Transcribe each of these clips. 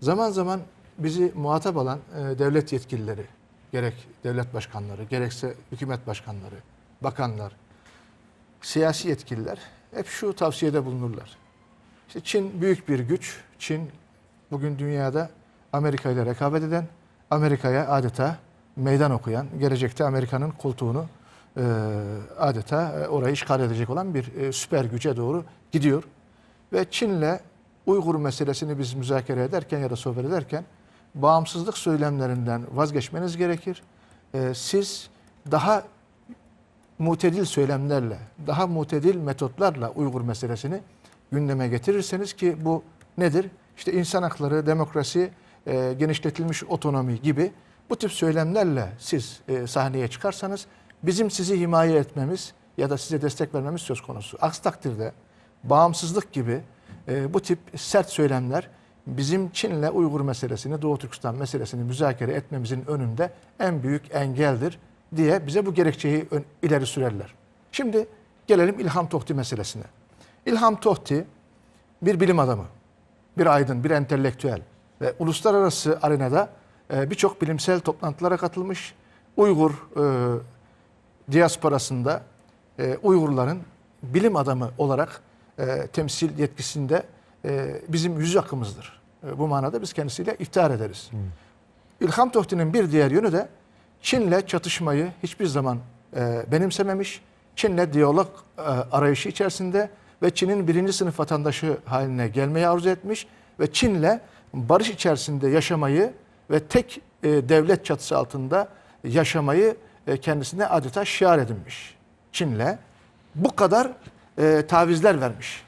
Zaman zaman bizi muhatap alan e, devlet yetkilileri, gerek devlet başkanları, gerekse hükümet başkanları, bakanlar, siyasi yetkililer hep şu tavsiyede bulunurlar. İşte Çin büyük bir güç. Çin bugün dünyada Amerika ile rekabet eden, Amerika'ya adeta meydan okuyan, gelecekte Amerika'nın koltuğunu e, adeta e, orayı işgal edecek olan bir e, süper güce doğru gidiyor. Ve Çin'le Uygur meselesini biz müzakere ederken ya da sohbet ederken bağımsızlık söylemlerinden vazgeçmeniz gerekir. E, siz daha mutedil söylemlerle, daha mutedil metotlarla Uygur meselesini gündeme getirirseniz ki bu nedir? İşte insan hakları, demokrasi, e, genişletilmiş otonomi gibi bu tip söylemlerle siz e, sahneye çıkarsanız bizim sizi himaye etmemiz ya da size destek vermemiz söz konusu. Aksi takdirde bağımsızlık gibi e, bu tip sert söylemler bizim Çin'le Uygur meselesini, Doğu Türkistan meselesini müzakere etmemizin önünde en büyük engeldir diye bize bu gerekçeyi ileri sürerler. Şimdi gelelim İlham Tohti meselesine. İlham Tohti bir bilim adamı, bir aydın, bir entelektüel ve uluslararası arenada e, birçok bilimsel toplantılara katılmış. Uygur e, diasporasında e, Uygurların bilim adamı olarak e, temsil yetkisinde e, bizim yüz akımızdır. E, bu manada biz kendisiyle iftihar ederiz. İlham Tohti'nin bir diğer yönü de Çin'le çatışmayı hiçbir zaman e, benimsememiş. Çin'le diyalog e, arayışı içerisinde ve Çin'in birinci sınıf vatandaşı haline gelmeyi arzu etmiş ve Çin'le barış içerisinde yaşamayı ve tek e, devlet çatısı altında yaşamayı e, kendisine adeta şiar edinmiş. Çin'le bu kadar e, tavizler vermiş.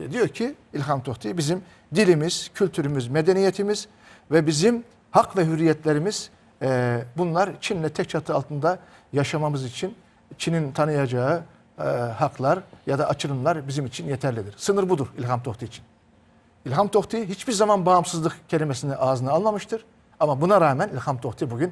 E, Diyor ki İlham Tohti bizim dilimiz, kültürümüz, medeniyetimiz ve bizim hak ve hürriyetlerimiz e, bunlar Çin'le tek çatı altında yaşamamız için Çin'in tanıyacağı e, haklar ya da açılımlar bizim için yeterlidir. Sınır budur İlham Tohti için. İlham Tohti hiçbir zaman bağımsızlık kelimesini ağzına almamıştır. Ama buna rağmen İlham Tohti bugün